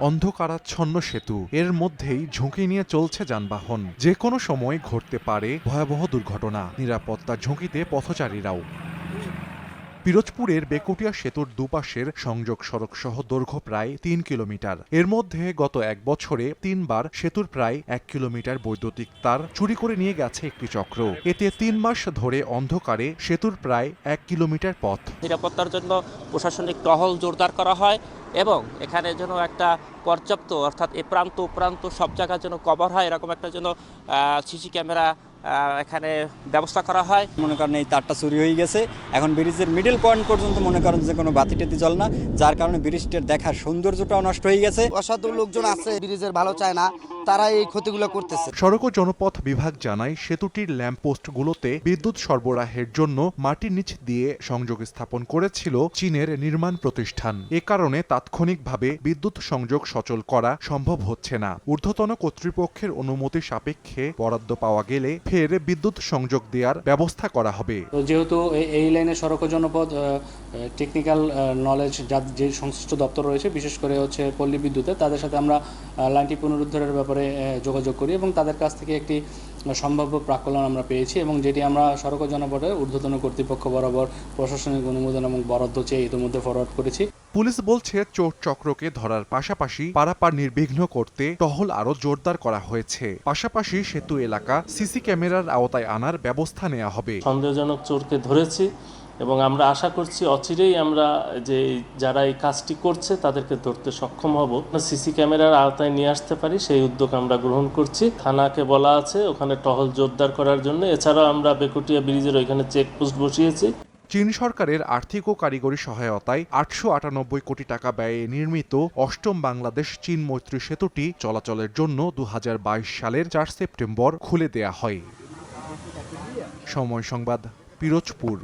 অন্ধকারাচ্ছন্ন সেতু। এর মধ্যেই ঝুঁকি নিয়ে চলছে যানবাহন। যে কোনো সময় ঘটতে পারে ভয়াবহ দুর্ঘটনা। নিরাপত্তার ঝুঁকিতে পথচারীরাও। পিরোজপুরের বেকুটিয়া সেতুর দুপাশের সংযোগ সড়ক সহ দৈর্ঘ্য প্রায় তিন কিলোমিটার। এর মধ্যে গত এক বছরে তিনবার সেতুর প্রায় এক কিলোমিটার বৈদ্যুতিক তার চুরি করে নিয়ে গেছে একটি চক্র। এতে তিন মাস ধরে অন্ধকারে সেতুর প্রায় এক কিলোমিটার পথ। নিরাপত্তার জন্য প্রশাসনিক টহল জোরদার করা হয় এবং এখানে যেন একটা পর্যাপ্ত অর্থাৎ এ প্রান্ত প্রান্ত সব জায়গা যেন কভার হয়, এরকম একটা যেন সিসি ক্যামেরা এখানে ব্যবস্থা করা হয়। মনে করেন এই তারটা চুরি হয়ে গেছে। এখন ব্রিজের মিডিল পয়েন্ট পর্যন্ত মনে করেন যে কোনো বাতি টাতি জল না যার কারণে ব্রিজটার দেখার সৌন্দর্যটাও নষ্ট হয়ে গেছে। অসাধু লোকজন আছে ব্রিজের ভালো চায় না। তারা এই ক্ষতিগুলো করতেছে। সড়ক ও জনপথ বিভাগ জানায় সেতুটির ল্যাম্পপোস্টগুলোতে বিদ্যুৎ সরবরাহের জন্য মাটির নিচ দিয়ে সংযোগ স্থাপন করেছিল চীনের নির্মাণ প্রতিষ্ঠান। এ কারণে তাৎক্ষণিকভাবে বিদ্যুৎ সংযোগ সচল করা সম্ভব হচ্ছে না। ঊর্ধ্বতন কর্তৃপক্ষের অনুমতি সাপেক্ষে বরাদ্দ পাওয়া গেলে ফের বিদ্যুৎ সংযোগ দেওয়ার ব্যবস্থা করা হবে। যেহেতু এই লাইনে সড়ক ও জনপদ টেকনিক্যাল নলেজ যা যে সংশ্লিষ্ট দপ্তর রয়েছে বিশেষ করে হচ্ছে পল্লী বিদ্যুতে তাদের সাথে আমরা লাইনটি পুনরুদ্ধারের ব্যাপারে আহ, যোগাযোগ করি এবং তাদের কাছ থেকে একটি সম্ভাব্য প্রাকলন আমরা পেয়েছি এবং যেটি আমরা সড়ক জনপদের ঊর্ধ্বতন কর্তৃপক্ষ বরাবর প্রশাসনিক অনুমোদন এবং বরাদ্দ চেয়ে ইতিমধ্যে ফরওয়ার্ড করেছি। পুলিশ বলছে চোর চক্রকে ধরার পাশাপাশি পারাপার নির্বিঘ্ন করতে টহল আরও জোরদার করা হয়েছে। পাশাপাশি সেতু এলাকা সিসি ক্যামেরার আওতায় আনার ব্যবস্থা নেওয়া হবে। সন্দেহজনক চোরকে ধরেছি। এবং আমরা আশা করছি অচিরেই আমরা যে যারা এই কাজটি করছে তাদেরকে ধরতে সক্ষম হব। সিসি ক্যামেরার আওতায় নিয়ে আসতে পারি, সেই উদ্যোগ আমরা গ্রহণ করছি। থানাকে বলা আছে ওখানে টহল জোরদার করার জন্য। এছাড়াও আমরা বেকুটিয়া ব্রিজের ওইখানে চেকপোস্ট বসিয়েছি। চীন সরকারের আর্থিক ও কারিগরি সহায়তায় আটশো আটানব্বই কোটি টাকা ব্যয়ে নির্মিত অষ্টম বাংলাদেশ চীন মৈত্রী সেতুটি চলাচলের জন্য দু হাজার বাইশ সালের চার সেপ্টেম্বর খুলে দেয়া হয়। সময় সংবাদ, পিরোজপুর।